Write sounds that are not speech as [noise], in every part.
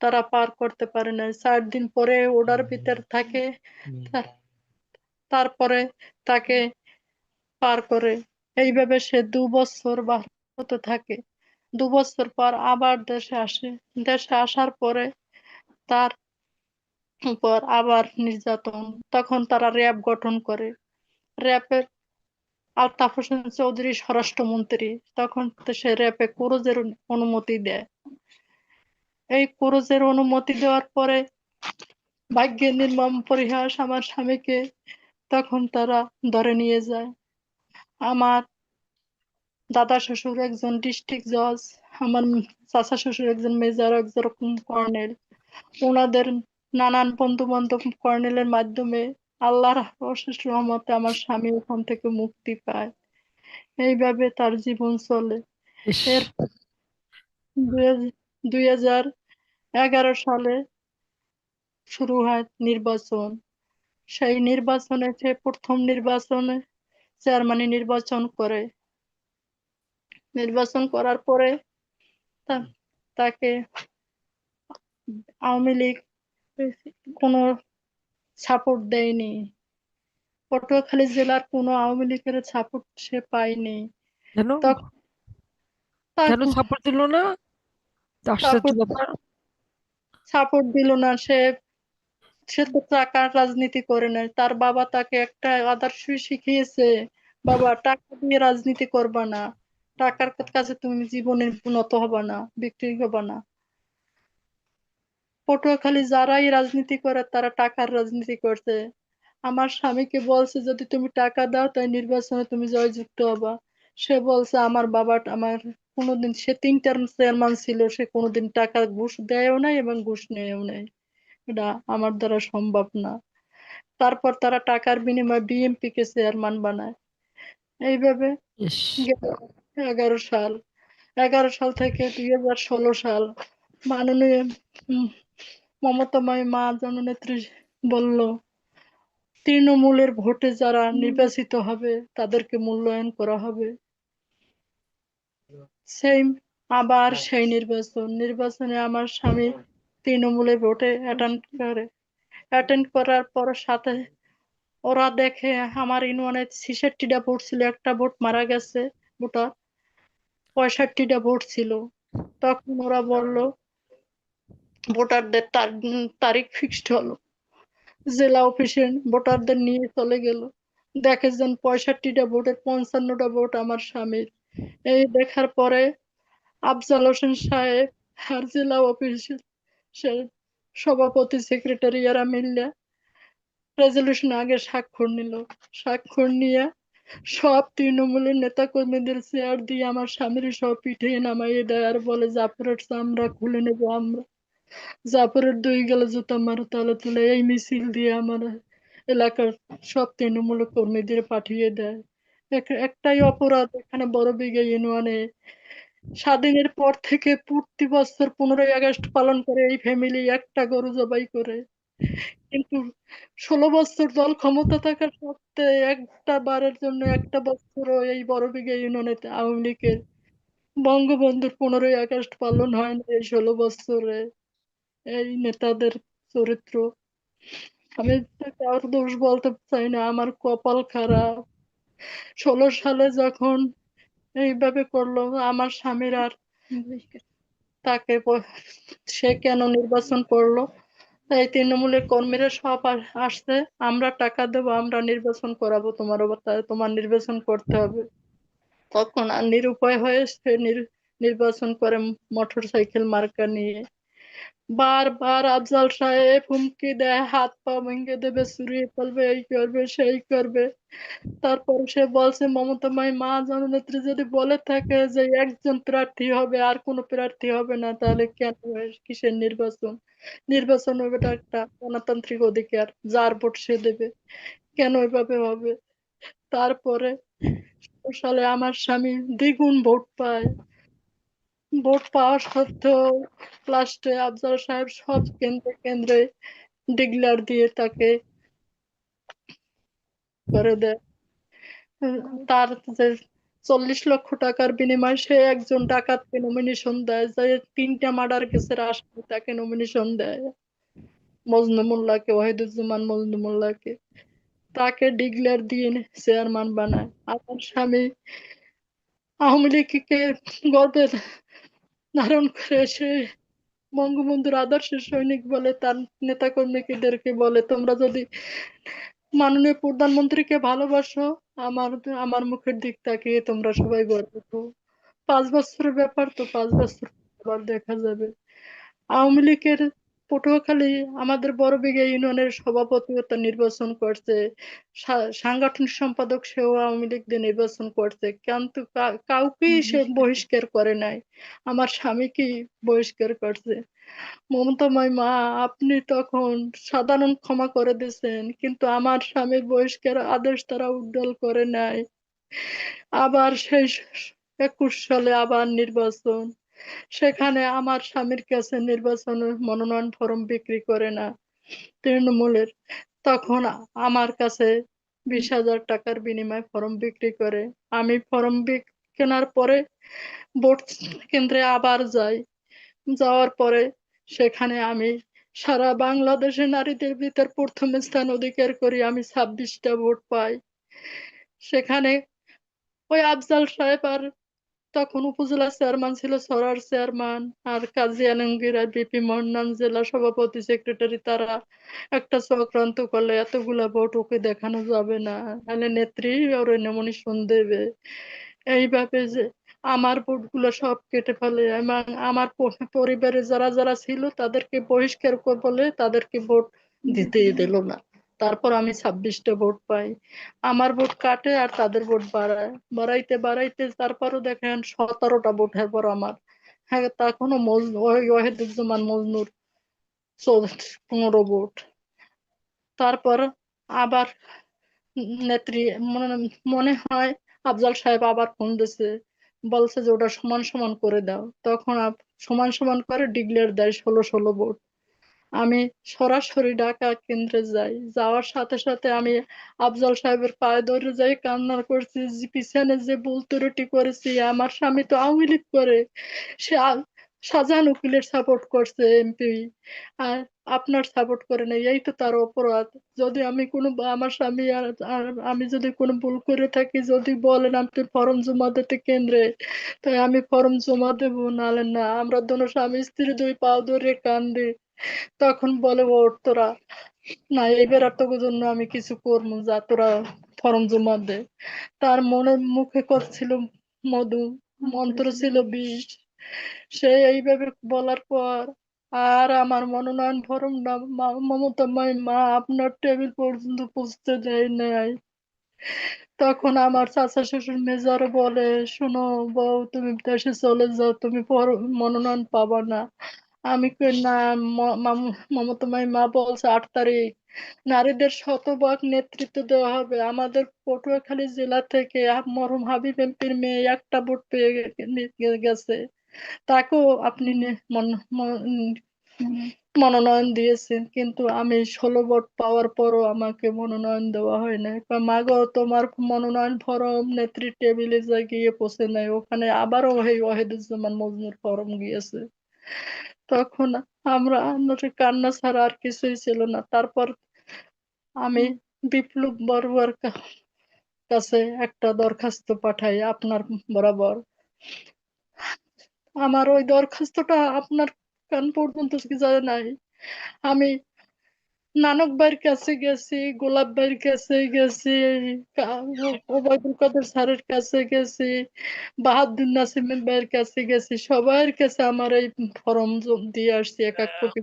তারা পার করতে পারে না চার দিন পরে ওটার ভিতর থাকে তারপরে তাকে পার করে। এইভাবে সে দু বছর ভারতে থাকে। দু বছর পর আবার দেশে আসে। দেশে আসার পরে তার উপর আবার নির্যাতন। তখন তারা র্যাব গঠন করে। র্যাবের আলতাফ হোসেন চৌধুরী স্বরাষ্ট্রমন্ত্রী। তখন সে র্যাবে কোরজের অনুমতি দেয়। এই কোরজের অনুমতি দেওয়ার পরে ভাগ্যের নির্মম পরিহাস আমার স্বামীকে তখন তারা ধরে নিয়ে যায়। আমার দাদা শ্বশুর একজন ডিস্ট্রিক্ট জজ আমার চাচা শ্বশুর একজন মেজর একজন কর্নেল। ওনাদের নানান বন্ধু বান্ধব কর্নেলের মাধ্যমে আল্লাহর অশেষ রহমতে আমার স্বামী ওখান থেকে মুক্তি পায়। এইভাবে তার জীবন চলে। এর দুই হাজার এগারো সালে শুরু হয় নির্বাচন। সেই নির্বাচনে সে প্রথম নির্বাচনে চেয়ারম্যান নির্বাচন করে। নির্বাচন করার পরে তাকে আওয়ামী লীগ কোনো সাপোর্ট দেয়নি। পটুয়াখালী জেলার কোনো আওয়ামী লীগের সাপোর্ট সে পায়নি। কেন? সাপোর্ট দিল না? আশ্চর্য ব্যাপার সাপোর্ট দিল না, সে সে তো টাকার রাজনীতি করে নাই। তার বাবা তাকে একটা আদর্শই শিখিয়েছে, বাবা, টাকা দিয়ে রাজনীতি করবা না। টাকার কাছে তুমি জীবনে উন্নত হবা না, বিক্রি হবা না। পটুয়াখালী যারাই রাজনীতি করে, তারা টাকার রাজনীতি করছে। আমার স্বামীকে বলছে, যদি তুমি টাকা দাও, তাই নির্বাচনে তুমি জয়যুক্ত হবা। সে বলছে, আমার বাবা, আমার কোনোদিন সে তিনটার চেয়ারম্যান ছিল সে কোনোদিন টাকা ঘুষ দেয়ও নাই এবং ঘুষ নেয়ও নাই। এটা আমার দ্বারা সম্ভব না। তারপর তারা টাকার বিনিময়ে বিএমপি কে চেয়ারম্যান বানায়। এইভাবে এগারো সাল। এগারো সাল থেকে দুই হাজার ষোলো সাল মাননীয় মমতাময় মা জননেত্রী বলল তৃণমূলের ভোটে যারা নির্বাচিত হবে তাদেরকে মূল্যায়ন করা হবে। সেই আবার সেই নির্বাচন। নির্বাচনে আমার স্বামী তৃণমূলের ভোটে অ্যাটেন্ড করে। অ্যাটেন্ড করার পর সাথে ওরা দেখে আমার ইউনিয়নে ছিষট্টিটা ভোট ছিল একটা ভোট মারা গেছে ভোটার পঁয়ষট্টিটা ভোট ছিল। তখন ওরা বলল ভোটারদের তার- তারিখ ফিক্সড হলো। জেলা অফিসে ভোটারদের নিয়ে চলে গেল। দেখে যেন পঁয়ষট্টিটা ভোটের পঞ্চান্নটা ভোট আমার স্বামীর। এই দেখার পরে আফজাল হোসেন সাহেব আর জেলা অফিসে সে সভাপতি সেক্রেটারি এরা মিললে রেজলিউশন আগে স্বাক্ষর নিল। স্বাক্ষর নিয়ে সব তৃণমূলের নেতা কর্মীদের চেয়ার দিয়ে আমার স্বামীর সব পিঠে নামাইয়ে দেয় আর বলে, জাফরের চামড়া খুলে নেব আমরা। জাফরের দুই গেলে জুতা মারো তাহলে তুলে এই মিছিল দিয়ে আমার এলাকার সব তৃণমূল কর্মীদের পাঠিয়ে দেয়। একটাই অপরাধ এখানে বড় বিঘা ইউনিয়নে স্বাধীনের পর থেকে প্রতি বছর পনেরোই আগস্ট পালন করে এই ফ্যামিলি একটা গরু জবাই করে। কিন্তু ষোলো বছর দল ক্ষমতা থাকা সত্ত্বে একটা বারের জন্য একটা বছরও এই বড় বিঘা ইউনিয়নে আওয়ামী লীগের বঙ্গবন্ধুর পনেরোই আগস্ট পালন হয় না এই ষোলো বছরে এই নেতাদের চরিত্র। আমি তো কারোর দোষ বলতে চাই না, আমার কপাল খারাপ। ষোলো সালে যখন এইভাবে করল, আমার স্বামীর আর তাকে সে কেন নির্বাচন করল? এই তৃণমূলের কর্মীরা সব আসছে, আমরা টাকা দেবো, আমরা নির্বাচন করাবো তোমার তাই তোমার নির্বাচন করতে হবে। তখন আর নিরুপায় হয়ে সে নির- নির্বাচন করে মোটর সাইকেল মার্কা নিয়ে বারবার আফজাল সাহেব হুমকি দেয় হাত পা ভেঙে দেবে চুরিয়ে ফেলবে এই করবে সেই করবে তারপর সে বলছে মমতা মমতাময় মা জননেত্রী যদি বলে থাকে যে একজন প্রার্থী হবে আর কোনো প্রার্থী হবে না তাহলে কেন কিসের নির্বাচন নির্বাচন হবে একটা গণতান্ত্রিক অধিকার যার ভোট সে দেবে কেন এভাবে হবে তারপরে সালে আমার স্বামী দ্বিগুণ ভোট পায় ভোট পাওয়া সত্ত্বেও লাস্টে আফজাল সাহেব সব কেন্দ্রে কেন্দ্রে ডিগলার দিয়ে তাকে করে দেয়। তার যে চল্লিশ লক্ষ টাকার বিনিময়ে সে একজন ডাকাতকে নমিনেশন দেয়, যে তিনটা মার্ডার কেসের আসামি তাকে নমিনেশন দেয়। মজনু মোল্লাকে, ওয়াহিদুজ্জামান মজনু মোল্লাকে। তাকে ডিক্লেয়ার দিয়ে চেয়ারম্যান বানায়। আমার স্বামী আওয়ামী লীগকে গর্বে ধারণ করে সে বঙ্গবন্ধুর আদর্শ সৈনিক বলে, তার নেতা কর্মীদেরকে বলে, তোমরা যদি মাননীয় প্রধানমন্ত্রীকে ভালোবাসো, আমার আমার মুখের দিক তাকিয়ে তোমরা সবাই গর্বিত পাঁচ বছরের ব্যাপার তো পাঁচ বছর আবার দেখা যাবে। আওয়ামী লীগের পটুয়াখালী আমাদের বড়বিঘা ইউনিয়নের সভাপতিত্ব নির্বাচন করছে। সাংগঠনিক সম্পাদক সেও আওয়ামী লীগ দিয়ে নির্বাচন করছে। কিন্তু কাউকেই সে বহিষ্কার করে নাই। আমার স্বামীকে বহিষ্কার করছে। মমতাময় মা আপনি তখন সাধারণ ক্ষমা করে দিয়েছেন কিন্তু আমার স্বামীর বহিষ্কার আদেশ তারা উদ্দল করে নাই। আবার সেই একুশ সালে আবার নির্বাচন। সেখানে আমার স্বামীর কাছে নির্বাচনের মনোনয়ন ফরম বিক্রি করে না তৃণমূলের। তখন আমার কাছে বিশ হাজার টাকার বিনিময়ে ফর্ম বিক্রি করে। আমি ফর্ম কেনার পরে ভোট কেন্দ্রে আবার যাই। যাওয়ার পরে সেখানে আমি সারা বাংলাদেশে নারীদের ভিতর প্রথম স্থান অধিকার করি, আমি ছাব্বিশটা ভোট পাই। সেখানে ওই আফজাল সাহেব আর তখন উপজেলা চেয়ারম্যান ছিল সরার চেয়ারম্যান আর কাজী আলমগীর আর বিপি মন্নান, জেলা সভাপতি, সেক্রেটারি, তারা একটা চক্রান্ত করলে এতগুলা ভোট ওকে দেখানো যাবে না। তাহলে নেত্রী ওর নমিনেশন দেবে। এইভাবে যে আমার ভোটগুলো সব কেটে ফেলে। এবং আমার পরিবারে যারা যারা ছিল তাদেরকে বহিষ্কার করে বলে তাদেরকে ভোট দিতেই দিল না। তারপর আমি ছাব্বিশটা ভোট পাই। আমার ভোট কাটে আর তাদের ভোট বাড়ায়। বাড়াইতে বাড়াইতে তারপরও দেখেন সতেরোটা ভোটের পর আমার। হ্যাঁ তখনও ওয়াহিদুজ্জামান মজনুর পনেরো ভোট তারপর আবার নেত্রী মনে মনে হয় আফজাল সাহেব আবার ফোন দিছে, বলছে যে ওটা সমান সমান করে দাও। তখন সমান সমান করে ডিক্লেয়ার দেয় ষোলো ষোলো ভোট আমি সরাসরি ঢাকা কেন্দ্রে যাই। যাওয়ার সাথে সাথে আমি আফজাল সাহেবের পায়ে ধরে যাই, কান্না করছি পিছনে যে ভুল ত্রুটি করেছি, আমার স্বামী তো আওয়ামী লীগ করে। সে সাজান উকিলের সাপোর্ট করছে এমপি আর আপনার সাপোর্ট করে নাই, এই তো তার অপরাধ। যদি আমি কোনো আমার স্বামী আর আমি যদি কোনো ভুল করে থাকি, যদি বলেন আপনি ফর্ম জমা দিতে কেন্দ্রে, তাই আমি ফর্ম জমা দেবো, নাহলে না। আমরা দোনো স্বামী স্ত্রী দুই পাও ধরে কান্দি। তখন বলে, ওর তোরা না এবার আর তোকে জন্য আমি কিছু করব যা তোরা ফর্ম জমা দে। তার মনে মুখে করছিল মধু, মন্ত্র ছিল বিষ। সে এইভাবে বলার পর আর আমার মনোনয়ন ফরম মমতাময় মা আপনার টেবিল পর্যন্ত পৌঁছতে দেয় নাই। তখন আমার চাচা শ্বশুর মেজার বলে, শোনো বউ, তুমি দেশে চলে যাও, তুমি মনোনয়ন পাবা না। আমি কই না ম- বলছে আট তারিখ। নারীদের শতভাগ নেতৃত্ব দেওয়া হবে। আমাদের পটুয়াখালী জেলা থেকে মরহুম হাবিব এমপির মেয়ে একটা ভোট পেয়ে গেছে। তাকেও আপনি মন- মন- মনোনয়ন দিয়েছেন কিন্তু আমি ষোলো ভোট পাওয়ার পরও আমাকে মনোনয়ন দেওয়া হয় না কয়, মা তোমার মনোনয়ন ফরম নেত্রী টেবিলে গিয়ে পৌঁছে নাই। ওখানে আবারও এই ওয়াহিদুজ্জামান মজনুর ফরম গিয়েছে। তখন আমরা আমাদের কান্না ছাড়া আর কিছুই ছিল না। তারপর আমি বিপ্লব বড়ুয়ার কাছে একটা দরখাস্ত পাঠাই আপনার বরাবর। আমার ওই দরখাস্তটা আপনার কান পর্যন্ত কি যায় নাই। আমি নানক ভাইয়ের কাছে গেছি গোলাপ ভাইয়ের কাছে গেছি ওবায়দুল কাদের স্যারের কাছে গেছি বাহাদুর নাসিমের ভাইয়ের কাছে গেছি। সবার কাছে আমার এই ফর্ম দিয়ে আসছি এক এক কপি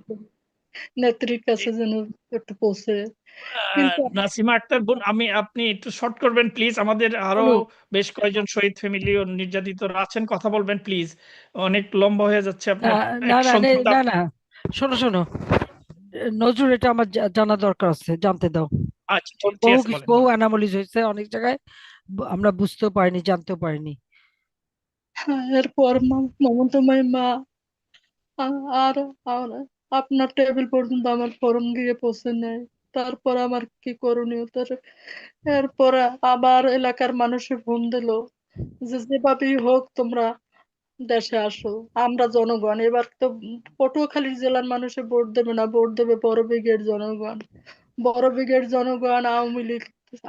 নেত্রীর কাছে যেন একটু পৌঁছে। কিন্তু নাসিমা আক্তার বোন আমি আপনি একটু শর্ট করবেন প্লিজ আমাদের আরও বেশ কয়েকজন শহীদ ফ্যামিলি ও নির্যাতিতরা আছেন কথা বলবেন প্লিজ অনেক লম্বা হয়ে যাচ্ছে আপনার না না। শোনো শোনো। নজরুল এটা আমার জানা দরকার আছে জানতে দাও। আচ্ছা বহু বহু অ্যানামলিজ হয়েছে অনেক জায়গায় আমরা বুঝতেও পারিনি জানতেও পারিনি। হ্যাঁ, এরপর মমতাময় মা আর আপনার টেবিল পর্যন্ত আমার ফর্ম দিয়ে পৌঁছে নেয়। তারপর আমার কি করণীয়? তার এরপরে আবার এলাকার মানুষে ফোন দিল। যে যেভাবেই হোক তোমরা দেশে আসো। আমরা জনগণ এবার তো পটুয়াখালী জেলার মানুষে ভোট দেবে না ভোট দেবে বড় ব্রিগেড জনগণ। বড় ব্রিগেড জনগণ আওয়ামী লীগ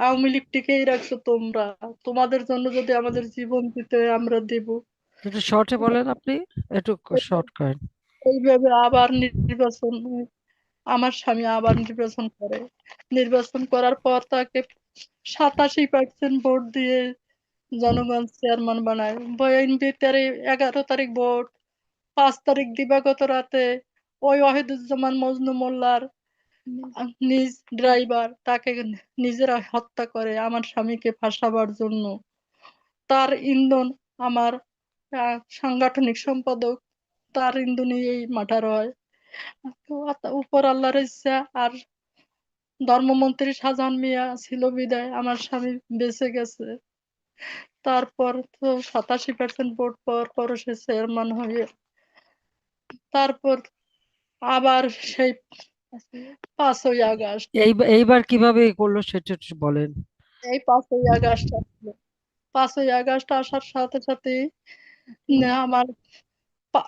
আওয়ামী লীগ টিকেই রাখছো তোমরা। তোমাদের জন্য যদি আমাদের জীবন দিতে আমরা দেব। একটু শর্টে বলেন আপনি একটু শর্ট করেন। এইভাবে আবার নির্বাচন আমার স্বামী আবার নির্বাচন করে। নির্বাচন করার পর তাকে সাতাশি পার্সেন্ট ভোট দিয়ে জনগণ চেয়ারম্যান বানায়। বিএনপি এগারো তারিখ ভোট, পাঁচ তারিখ দিবাগত রাতে ওই ওয়াহিদুজ্জামান মজনু মোল্লার নিজ ড্রাইভার তাকে নিজেরা হত্যা করে আমার স্বামীকে ফাঁসাবার জন্য। তার ইন্ধন আমার সাংগঠনিক সম্পাদক, তার ইন্ধনই এই মাঠার হয় উপর আল্লাহর ইচ্ছা আর ধর্মমন্ত্রী শাহজাহান মিয়া ছিল বিদায়, আমার স্বামী বেঁচে গেছে। তারপর তো সাতাশি পার্সেন্ট ভোট পাওয়ার পর সে চেয়ারম্যান হয়ে তারপর আবার সেই পাঁচই আগস্ট। এই এইবার কীভাবে করল সেটা বলেন। এই পাঁচই আগস্ট আসলো। পাঁচই আগস্ট আসার সাথে সাথে আমার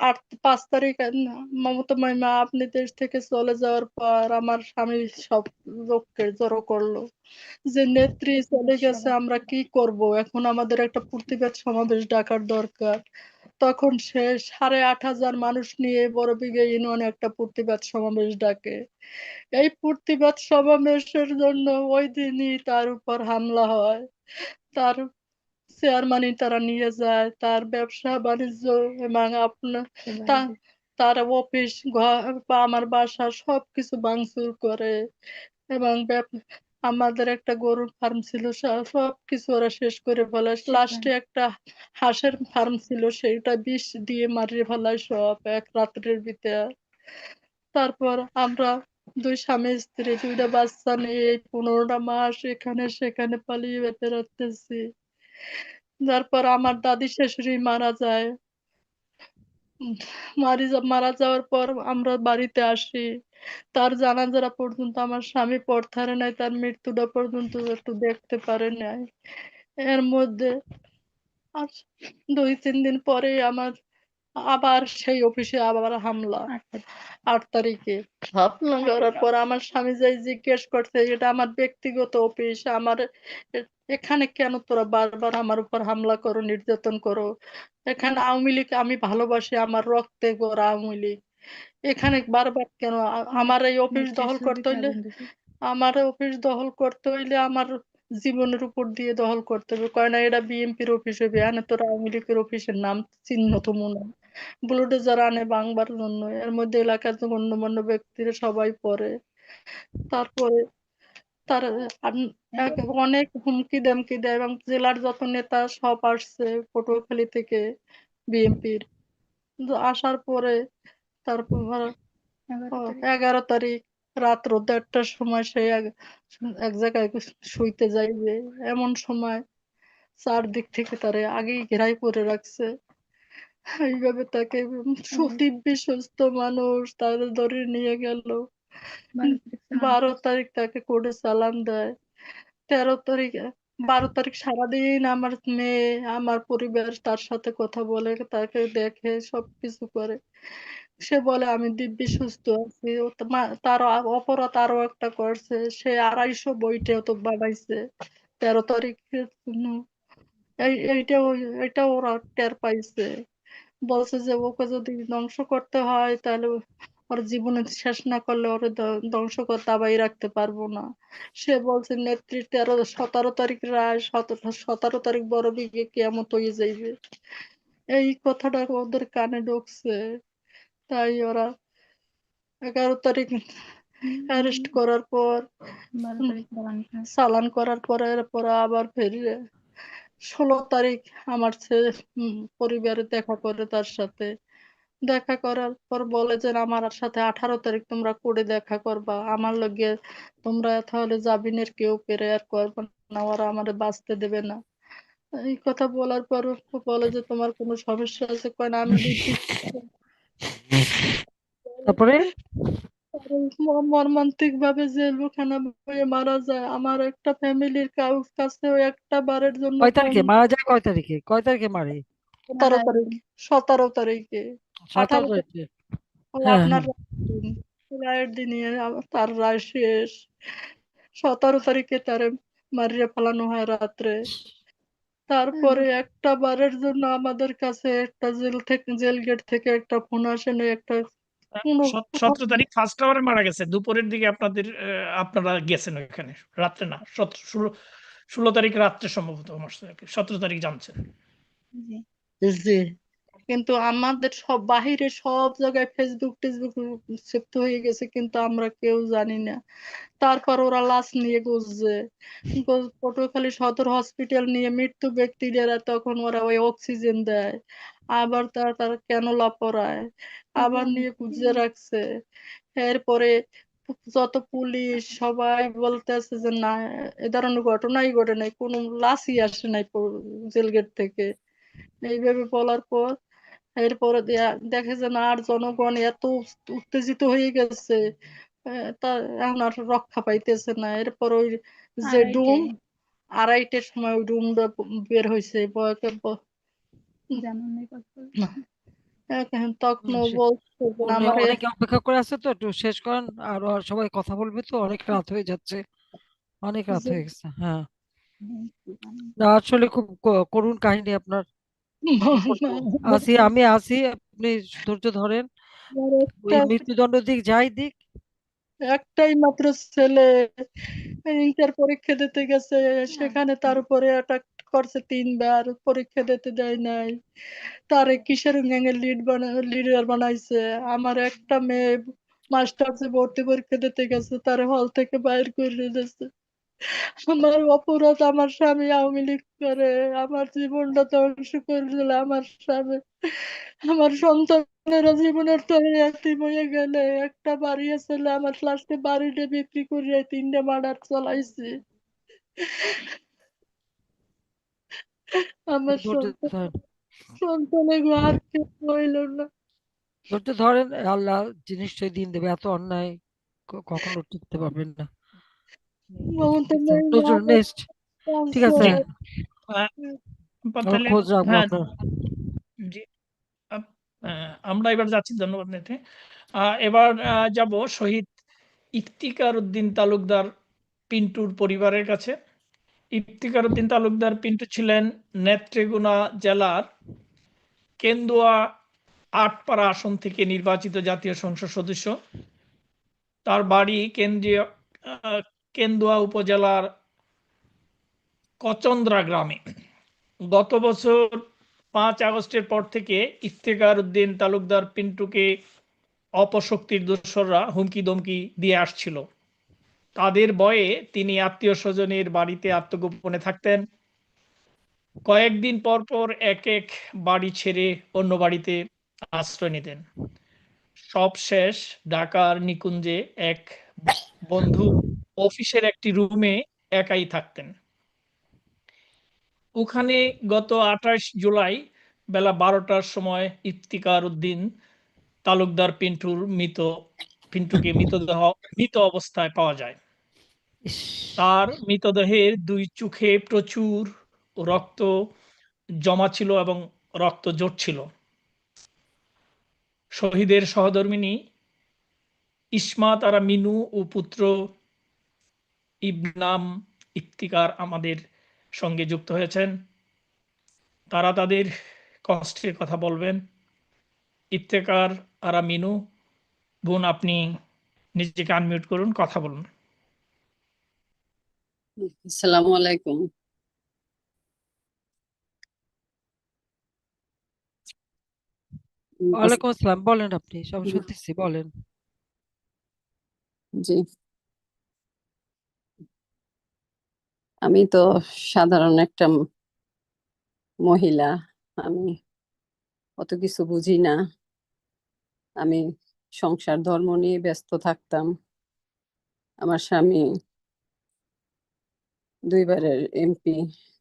আট পাঁচ তারিখ মমতা মাইমা আপনি দেশ থেকে চলে যাওয়ার পর আমার স্বামী সব লোককে জড়ো করল। যে নেত্রী চলে গেছে, আমরা কি করব? এখন আমাদের একটা প্রতিবাদ সমাবেশ ডাকার দরকার। তখন সে সাড়ে আট হাজার মানুষ নিয়ে বড়বিঘা ইউনিয়নে একটা প্রতিবাদ সমাবেশ ডাকে। এই প্রতিবাদ সমাবেশের জন্য ওই দিনই তার উপর হামলা হয়। তার চেয়ারম্যানই তারা নিয়ে যায় তার ব্যবসা বাণিজ্য এবং আপনার তার অফিস ঘর বা আমার বাসা সবকিছু ভাঙচুর করে এবং আমাদের একটা গরুর ফার্ম ছিল সব সবকিছু ওরা শেষ করে ফেলায় লাস্টে একটা হাঁসের ফার্ম ছিল সেটা বিষ দিয়ে মারিয়ে ফেলায় সব এক রাত্রের ভিতরে তারপর আমরা দুই স্বামী স্ত্রী দুইটা বাচ্চা নিয়ে এই পনেরোটা মাস এখানে সেখানে পালিয়ে বেড়াতেছি তারপর আমার দাদি শাশুড়ি মারা যায়। মারা যাওয়ার পর আমরা বাড়িতে আসি। তার জানাজারা পর্যন্ত আমার স্বামী পড়থারে নাই, তার মৃত্যুটা পর্যন্ত একটু দেখতে পারে নাই। এর মধ্যে আর দুই তিন দিন পরে আমার আবার সেই অফিসে আবার হামলা আট তারিখে। হামলা করার পর আমার স্বামী যাই জিজ্ঞেস করছে এটা আমার ব্যক্তিগত অফিস আমার এখানে কেন তোরা বারবার আমার উপর হামলা করো নির্যাতন করো? এখানে আওয়ামী লীগ আমি ভালোবাসি আমার রক্তে গড়া আওয়ামী লীগ। এখানে বারবার কেন আমার এই অফিস দখল করতে হইলে আমার অফিস দখল করতে হইলে আমার জীবনের উপর দিয়ে দখল করতে হবে। কয় না এটা বিএনপির অফিস হবে এখানে তোর আওয়ামী লীগের অফিসের নাম চিহ্ন তো মনে বুলডোজার আনে ভাঙবার জন্য এর মধ্যে এলাকার যে গণ্যমান্য ব্যক্তিরা সবাই পড়ে তারপরে তার অনেক হুমকি দামকি দেয় এবং জেলার যত নেতা সব আসছে পটুয়াখালী থেকে বিএনপির। আসার পরে তারপর এগারো তারিখ। রাত্র দেড়টার সময় সে এক এক জায়গায় শুইতে যাইবে এমন সময় চারদিক থেকে তারে আগেই ঘেরাই করে রাখছে। এইভাবে তাকে দিব্যি সুস্থ মানুষ তাদের ধরে নিয়ে গেল। বারো তারিখ তাকে কোর্টে চালান দেয়। তেরো তারিখ বারো তারিখ সারাদিন আমার মেয়ে আমার পরিবার তার সাথে কথা বলে তাকে দেখে সবকিছু করে। সে বলে আমি দিব্যি সুস্থ আছি। তার অপরাধ আরও একটা করছে। সে আড়াইশো বইটাও তো বানাইছে। তেরো তারিখের জন্য। এই এইটাও এটা ওরা টের পাইছে। বলছে যে ওকে যদি ধ্বংস করতে হয় তাহলে ওর জীবনে শেষ না করলে ওরে ধ্বংস করে দাবাই রাখতে পারব না। সে বলছে নেত্রী তেরো সতেরো তারিখ রায় সতেরো তারিখ বড় বিঘে কেমত হয়ে যাইবে। এই কথাটা ওদের কানে ঢুকছে। তাই ওরা এগারো তারিখ অ্যারেস্ট করার পর চালান করার পরে এরপরে আবার ফিরে ষোলো তারিখ আমার পরিবারে দেখা করে তার সাথে। দেখা করার পর বলে যে আমার সাথে আঠারো তারিখ তোমরা করে দেখা করবা। আমার লগে তোমরা তাহলে জামিনের কেউ প্রেয়ার করবে না ওরা আমারে বাঁচতে দেবে না। এই কথা বলার পর বলে যে তোমার কোনো সমস্যা আছে? কয় না আমি [laughs] তারপরে? মর্মান্তিক ভাবে জেলখানা হয়ে মারা যায় আমার একটা ফ্যামিলির কাছেও একটা বারের জন্য কয় তারিখে? মারা যায় কয় তারিখে? কয় তারিখে মারে? সতেরো তারিখ সতেরো তারিখে। সতেরো তারিখে? হ্যাঁ, আপনার দিন, রায়ের দিনে তার রায় শেষ। সতেরো তারিখে তারে মারিয়ে ফেলানো হয় রাত্রে। তারপরে একটা বারের জন্য আমাদের কাছে একটা জেল থেকে জেল গেট থেকে একটা ফোন আসে না একটা সতেরো তারিখ ফার্স্ট আওয়ারে মারা গেছে। দুপুরের দিকে আপনাদের আপনারা গেছেন ওখানে রাত্রে না ষোলো ষোলো তারিখ রাত্রে সম্ভবত আমার সতেরো তারিখ জানছেন। জি। কিন্তু আমাদের সব বাহিরে সব জায়গায় ফেসবুক টেসবুক সেপ্ত হয়ে গেছে, কিন্তু আমরা কেউ জানি না। তারপর ওরা লাশ নিয়ে গুজছে। পটুয়াখালী সদর হসপিটাল নিয়ে মৃত্যু ব্যক্তিরা তখন ওরা ওই অক্সিজেন দেয়। আবার তার তার ক্যানোলা পরায় আবার নিয়ে গুজে রাখছে। এরপরে যত পুলিশ, সবাই বলতেছে যে, না, এ ধরনের ঘটনাই ঘটে নাই। কোনো লাশই আসে নাই জেল গেট থেকে। এইভাবে বলার পর এরপরে দেখে যে না আর জনগণ এত উত্তেজিত হয়ে গেছে তা এখন আর রক্ষা পাইতেছে না। এরপর ওই যে ডুম আড়াইটের সময় ওই ডুমটা বের হয়েছে তখন বলছে অপেক্ষা করে আছে তো একটু শেষ করেন। আর সবাই কথা বলবে তো অনেক রাত হয়ে যাচ্ছে। অনেক রাত হয়ে গেছে হ্যাঁ। আসলে খুব করুণ কাহিনী আপনার। [laughs] আসি আমি আসি আপনি ধৈর্য ধরেন। ওই মৃত্যুদণ্ড দিক যাই দিক। একটাই মাত্র ছেলে ইন্টার পরীক্ষা দিতে গেছে সেখানে তার উপরে অ্যাটাক করছে তিনবার পরীক্ষা দিতে দেয় নাই। তারে কিসের গ্যাংয়ের লিড বানা লিডার বানাইছে? আমার একটা মেয়ে মাস্টার্সে ভর্তি পরীক্ষা দিতে গেছে তারে হল থেকে বাইর করে দিয়েছে। আমার অপরাধ আমার স্বামী আওয়ামী লীগ করে আমার জীবনটা ধ্বংস করে দিল আমার স্বামী। আমার সন্তানেরা জীবনের তরে হয়ে গেলে একটা বাড়ি ছেলে আমার লাস্টে বাড়িটা বিক্রি করে তিনটা মার্ডার চালাইছে। আমার সন্তান আর কেউ হইল না। ধরেন আল্লাহ নিশ্চয়ই দিন দেবে এত অন্যায় কখনো টিকতে পারবেন না। মমতা নেক্সট ঠিক আছে আমরা খোঁজ রাখব হ্যাঁ আপনার জি আমরা এবার যাচ্ছি ধন্যবাদ নেতে। এবার যাব শহীদ ইফতিকার উদ্দিন তালুকদার পিন্টুর পরিবারের কাছে। ইফতিকার উদ্দিন তালুকদার পিন্টু ছিলেন নেত্রেগুনা জেলার কেন্দুয়া আটপাড়া আসন থেকে নির্বাচিত জাতীয় সংসদ সদস্য। তার বাড়ি কেন্দ্রীয় আহ, কেন্দুয়া উপজেলার কচন্দ্রা গ্রামে। গত বছর পাঁচ আগস্টের পর থেকে ইফতেকার উদ্দিন তালুকদার পিন্টুকে অপশক্তির দোসররা হুমকি দমকি দিয়ে আসছিল। তাদের বয়ে তিনি আত্মীয় স্বজনের বাড়িতে আত্মগোপনে থাকতেন। কয়েকদিন পর পর এক এক বাড়ি ছেড়ে অন্য বাড়িতে আশ্রয় নিতেন। সব শেষ ঢাকার নিকুঞ্জে এক বন্ধু অফিসের একটি রুমে একাই থাকতেন। ওখানে গত আঠাশ জুলাই বেলা বারোটার সময় ইফতিকার উদ্দিন তালুকদার পিন্টুর মৃত পিন্টুকে মৃতদেহ মৃত অবস্থায় পাওয়া যায়। তার মৃতদেহের দুই চোখে প্রচুর রক্ত জমা ছিল এবং রক্ত জড়ছিল শহীদের সহধর্মিনী ইসমা তারা মিনু ও পুত্র ইবনাম ইফতিকার আমাদের সঙ্গে যুক্ত হয়েছেন। তারা তাদের কষ্টের কথা বলবেন। ইফতেকার আরা মিনু বোন আপনি নিজেকে আনমিউট করুন কথা বলুন। আসসালামু আলাইকুম। ওয়ালাইকুম আসসালাম বলেন আপনি সব শুনতেছি বলেন। জি। আমি তো সাধারণ একটা মহিলা। আমি অত কিছু বুঝি না। আমি সংসার ধর্ম নিয়ে ব্যস্ত থাকতাম। আমার স্বামী দুইবারের এমপি,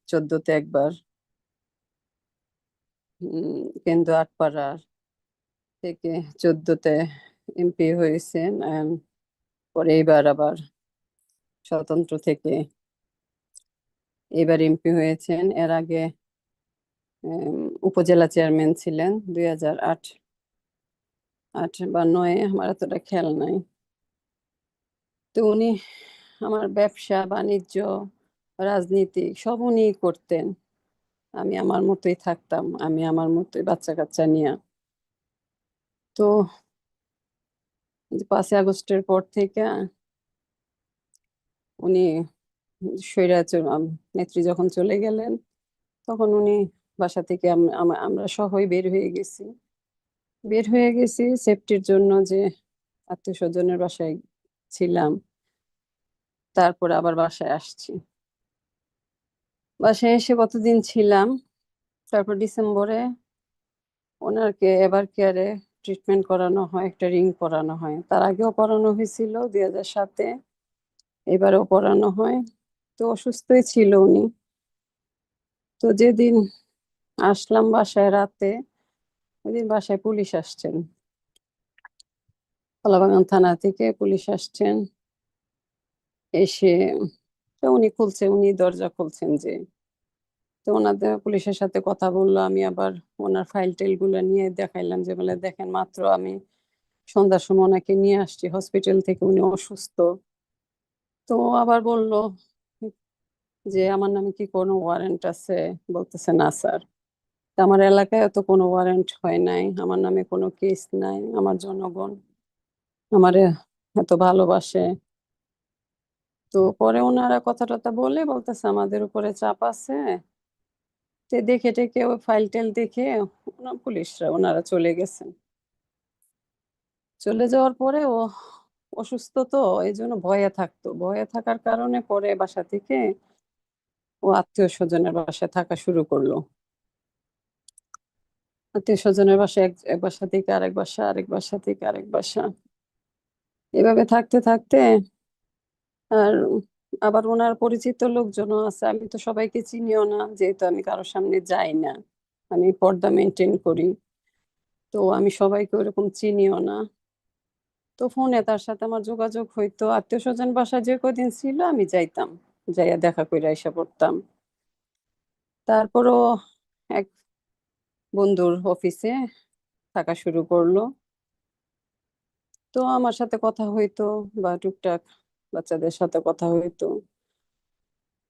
চোদ্দতে একবার। কেন্দ্র আটপাড়া থেকে চোদ্দতে এমপি হয়েছেন। পরে এবার আবার স্বতন্ত্র থেকে এবার এমপি হয়েছেন। এর আগে উপজেলা চেয়ারম্যান ছিলেন দুই হাজার আট। আট বা নয়ে, আমার এতটা খেয়াল নাই। তো উনি আমার ব্যবসা, বাণিজ্য, রাজনীতি সব উনি করতেন। আমি আমার মতোই থাকতাম, আমি আমার মতোই বাচ্চা কাচ্চা নিয়ে। তো পাঁচই আগস্টের পর থেকে উনি স্বৈরাচার নেত্রী যখন চলে গেলেন, তখন উনি বাসা থেকে আম- আম- আমরা সহই বের হয়ে গেছি। বের হয়ে গেছি সেফটির জন্য যে আত্মীয় স্বজনের বাসায় ছিলাম, তারপর আবার বাসায় আসছি। বাসায় এসে কতদিন ছিলাম? তারপর ডিসেম্বরে ওনাকে এবার কেয়ারে ট্রিটমেন্ট করানো হয়, একটা রিং পরানো হয়। তার আগেও পরানো হয়েছিল দুই হাজার সাতে, এবারেও পরানো হয়। তো অসুস্থই ছিল উনি। তো যেদিন আসলাম বাসায় রাতে, ওইদিন বাসায় পুলিশ আসছেন। কলাবাগান থানা থেকে পুলিশ আসছেন। এসে তো উনি খুলছে, উনি দরজা খুলছেন যে। তো ওনাদের পুলিশের সাথে কথা বলল, আমি আবার ওনার ফাইল টেলগুলো নিয়ে দেখাইলাম যে বলে, দেখেন, মাত্র আমি সন্ধ্যার সময় ওনাকে নিয়ে আসছি। হসপিটাল থেকে উনি অসুস্থ। তো আবার বলল যে আমার নামে কি কোনো ওয়ারেন্ট আছে? বলতেছে, না, স্যার। আমার এলাকায় তো কোনো ওয়ারেন্ট হয় নাই। আমার নামে কোনো কেস নাই। আমার জনগণ আমারে এত ভালোবাসে। তো পরে ওনারা কথা টথা বলে বলতেছে, আমাদের উপরে চাপ আছে। দেখে টেকে ওই ফাইল টেল দেখে পুলিশরা, ওনারা চলে গেছেন। চলে যাওয়ার পরে ও অসুস্থ তো এই জন্য ভয়ে থাকতো। ভয়ে থাকার কারণে পরে বাসা থেকে ও আত্মীয় স্বজনের বাসায় থাকা শুরু করল। আত্মীয় স্বজনের বাসায় এক এক বাসা থেকে আরেক বাসা আরেক বাসা থেকে আরেক বাসা। এভাবে থাকতে থাকতে আর আবার ওনার পরিচিত লোকজনও আছে। আমি তো সবাইকে চিনিও না, যেহেতু আমি কারোর সামনে যাই না। আমি পর্দা মেনটেন করি। তো আমি সবাইকে ওরকম চিনিও না। তো ফোনে তার সাথে আমার যোগাযোগ হইতো। আত্মীয় স্বজন বাসা যে কদিন ছিল আমি যাইতাম। যাইয়া দেখা কইরা এসে পড়তাম। তারপরও এক বন্ধুর অফিসে থাকা শুরু করল। তো আমার সাথে কথা হইতো বা টুকটাক বাচ্চাদের সাথে কথা হইতো।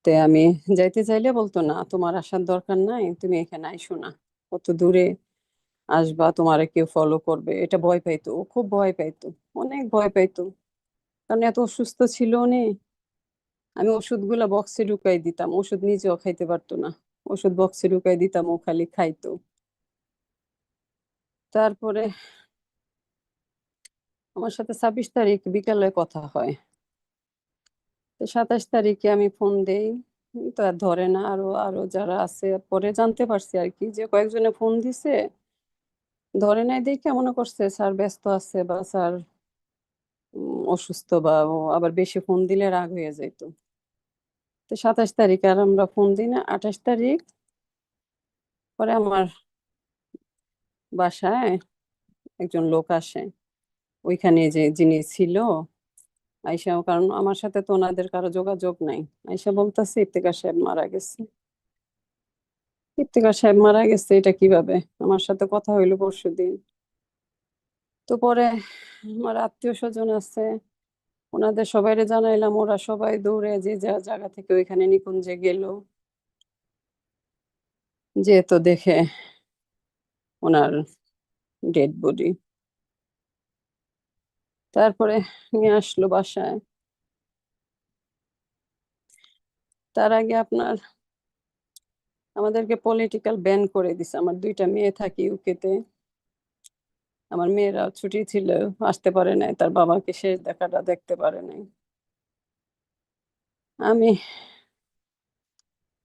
তে আমি যাইতে চাইলে বলতো, না, তোমার আসার দরকার নাই, তুমি এখানে আইসো না। কত দূরে আসবা, তোমারে কেউ ফলো করবে। এটা ভয় পাইতো, ও খুব ভয় পাইতো, অনেক ভয় পাইতো। কারণ এত অসুস্থ ছিল উনি আমি ওষুধগুলা বক্সে ঢুকাই দিতাম, ওষুধ নিজেও খাইতে পারতো না। ওষুধ বক্সে ঢুকাই দিতাম, ও খালি খাইতো। তারপরে আমার সাথে ছাব্বিশ তারিখ বিকালে কথা হয়। তো সাতাশ তারিখে আমি ফোন দেই তো আর ধরে না, আরও আরও যারা আছে, পরে জানতে পারছি আর কি যে কয়েকজনে ফোন দিছে। ধরে নাই দেখে মনে করছে স্যার ব্যস্ত আছে বা স্যার অসুস্থ বা আবার বেশি ফোন দিলে রাগ হয়ে যাইতো। তো সাতাশ তারিখ আর আমরা ফোন দিই না। আঠাশ তারিখ পরে আমার বাসায় একজন লোক আসে। ওইখানে যে যিনি ছিল, আইসা, কারণ আমার সাথে তো ওনাদের কারও যোগাযোগ নাই। আইসা বলতেছে ইফতেখার সাহেব মারা গেছে। ইফতেখার সাহেব মারা গেছে, এটা কীভাবে? আমার সাথে কথা হইল পরশুদিন। তো পরে আমার আত্মীয় স্বজন আছে। ওনাদের সবাইরে জানাইলাম, ওরা সবাই দৌড়ে যে যা জায়গা থেকে ওইখানে নিকুঞ্জে গেল। যে তো দেখে ওনার ডেড বডি। তারপরে নিয়ে আসলো বাসায়। তার আগে আপনার, আমাদেরকে পলিটিক্যাল ব্যান করে দিছে। আমার দুইটা মেয়ে থাকে ইউকেতে আমার মেয়েরা ছুটি ছিল আসতে পারে নাই, তার বাবাকে শেষ দেখাটা দেখতে পারে নাই। আমি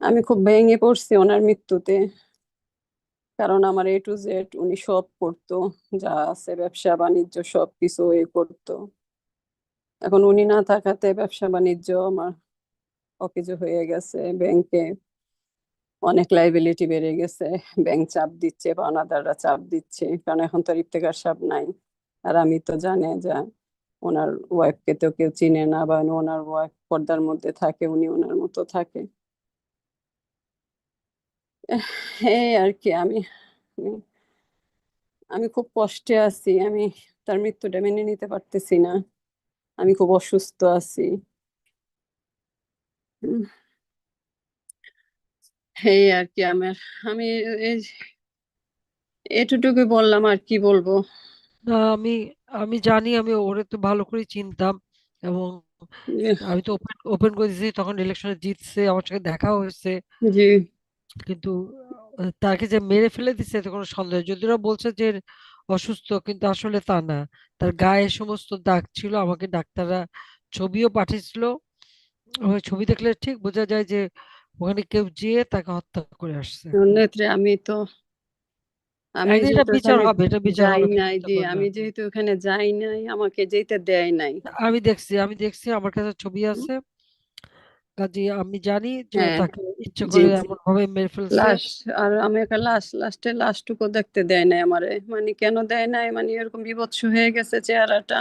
আমি খুব ভেঙে পড়ছি ওনার মৃত্যুতে, কারণ আমার এ টু জেড উনি সব করতো, যা আছে, ব্যবসা, বাণিজ্য, সব কিছু এ করতো। এখন উনি না থাকাতে ব্যবসা, বাণিজ্য আমার অকেজো হয়ে গেছে ব্যাংকে। অনেক লাইবিলিটি বেড়ে গেছে। ব্যাংক চাপ দিচ্ছে পাওনাদাররা চাপ দিচ্ছে, কারণ এখন তো আর ইফতেখার সাহেব নাই। আর আমি তো জানে যা ওনার ওয়াইফকে তো কেউ চিনে না বা ওনার ওয়াইফ পর্দার মধ্যে থাকে, উনি ওনার মতো থাকে। এই আর কি, আমি, আমি- খুব কষ্টে আছি। আমি তার মৃত্যুটা মেনে নিতে পারতেছি না। আমি খুব অসুস্থ আছি। এই আর কি আমার। আমি এই এতটুকু বললাম আর কি বলব। না আমি আমি জানি আমি ওরে তো ভালো করে চিনতাম এবং আমি তো ওপেন ওপেন করে দিয়েছি তখন ইলেকশনে জিতছে আমার সঙ্গে দেখা হয়েছে। জি। কিন্তু তাকে যে মেরে ফেলে দিছে এতে কোনো সন্দেহ যদি ওরা বলছে যে অসুস্থ কিন্তু আসলে তা না। তার গায়ে সমস্ত দাগ ছিল আমাকে ডাক্তাররা ছবিও পাঠিয়েছিল। ছবি দেখলে ঠিক বোঝা যায় যে ওখানে কেউ যেয়ে তাকে হত্যা করে আসছে। নেত্রী আমি তো আমি এটা বিচার হবে এটা বিচার যাই নাই জি আমি যেহেতু ওখানে যাই নাই আমাকে যেতে দেয় নাই। আমি দেখছি আমি দেখছি আমার কাছে ছবি আছে। কাজে আমি জানি যে হ্যাঁ। তাকে ইচ্ছে জি করে জি। এমন ভাবে মেরে ফেলছে। লাশ আর আমি একটা লাশ লাস্টে লাশটুকু দেখতে দেয় নাই আমারে। মানে কেন দেয় নাই? মানে এরকম বিভৎস হয়ে গেছে চেহারাটা।